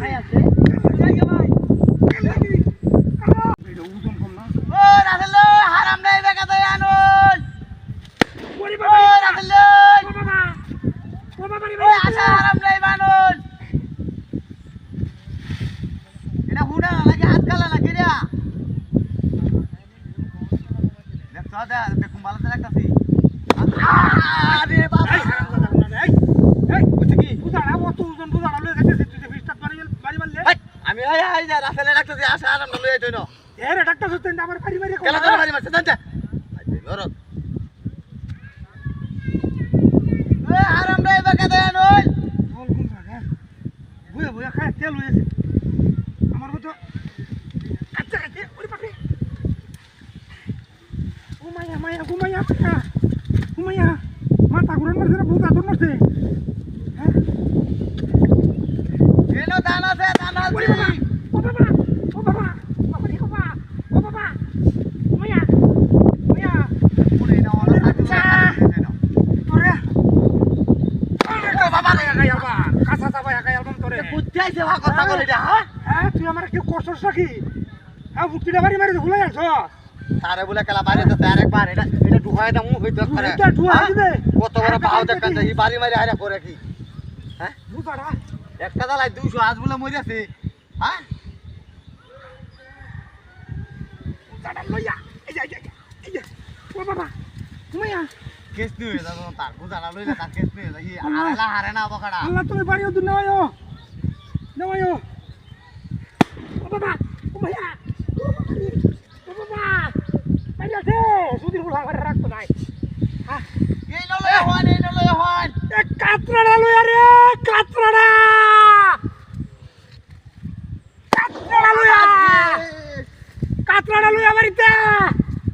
খাই আছে এটা ওজন কম না ও রাসেল হারাম নাই বেকা তাই আনুল ওরে ও বাবা রাসেল ও বাবা ও বাবা রে ও আশা হারাম নাই মানুল এটা হুডা না লাগে হাত গালা না কিরা দেখ তো দে দেখুম ভালো লাগতাছি আমি ওই আই যা রাসেলে লাগতাছি আশা হারাম না লই আইতো না। এর ডাক্তার সুতেন আমার বাড়ি বাড়ি কেলা ধরে মারি মারছে জানতে আইতে লরত এ হারাম নাই বেকা আনুল বল কোন জায়গা বুয়া বুয়া খায় তেল হয়েছে আমার মতো আচ্ছা আচ্ছা ওরে বাপরে। ও মায়া মায়া গো মায়া মায়া। ও মায়া মাথা ঘুরান মারছে না ভূত আতর মারছে হ্যাঁ এনো দান আছে দান ওরে আছে বাবা ও বাবা ও বাবা বাবা রে বাবা ও বাবা ও মায়া মায়া পুরে না ওলা আচ্ছা। তোরে আরে বাবা রে গায়াল বা কাঁচা চাবা গায়াল বম তোরে কোথায় সে ভাগ কথা বলে এটা হ্যাঁ? হ্যাঁ তুই আমার কেউ কষ্ট নাকি হ্যাঁ বাড়ি মারি ভুলে যাচ্ছ তারে বলে কেলা বাইরে তো আরেকবার এটা দাও হই তো করে এটা ঢুকাই হ্যাঁ? দিবে। কত বড় এই বাড়ি মারি আরে করে কি? হ্যাঁ? একটা দালাই 200 আজ বলে মরি আছে। হ্যাঁ? লইয়া। এই যা এই যা ও বাবা মায়া কেস নিয়ে যাও তার বুঝানা লইলে তার কেস নিয়ে যাই আরে হারে না বকাড়া আল্লাহ তুমি বাড়িও নেওয়াইও রে, ও বাবা বাড়ি আছে সুদিন বলা আমার রাখতো নাই হ্যাঁ এই নলে হন এই নলে হন এ কাতরাড়া লইয়া রে কাতরাড়া কাতরাড়া লইয়া কাতরাড়া লইয়া বাড়িতে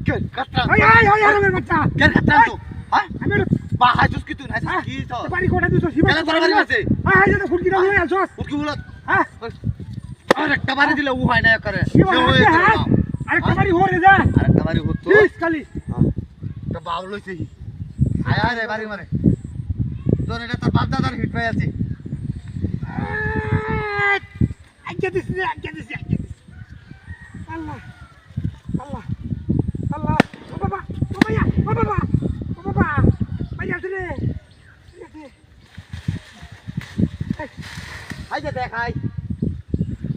কে কাটরা হাই হাই হাই হারামের বাচ্চা কে কাটরা তো হ্যাঁ আমি বা হাজুস কি তুই না হ্যাঁ? কি তো বাড়ি কোটা দিছো শিবা কেন তোর বাড়ি আছে? হাই যেটা ফুটকিটা লইয়া আছস উকি বলত হ্যাঁ? আর একটা বাড়ি দিলে উ হয় না করে হ্যাঁ? আরেকটা বাড়ি হরে যা। আরেকটা বাড়ি হতো? প্লিজ খালি। তো বাউল লইছে আয় আয় রে বাড়ি মারে তোর এটা তোর বাপ দাদার হিট পাই আছে আজ্ঞা দিছি রে, আজ্ঞা দিছি আজ্ঞা দিছি। আল্লাহ আল্লাহ আল্লাহ। ও বাবা ও ভাইয়া ও বাবা ও বাবা। রে ভাইয়া আই যে দেখ আই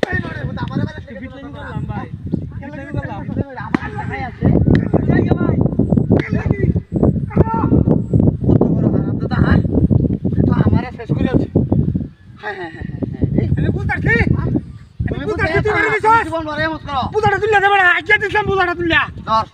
এই নরে হুতা আমারে বাড়ি থেকে বিটলে করলাম ভাই। বিটলে করলাম। আমার দেখাই আছে। যাই গে ভাই। কত বড় হারাম দাদা হ্যাঁ তো আমারে শেষ করে আছে হ্যাঁ। হ্যাঁ হ্যাঁ হ্যাঁ এই তুমি জীবন মত করো। বুঝাটা তুলিয়া দে বেড়া আজ্ঞা দিছিলাম বুঝাটা তুলিয়া দশ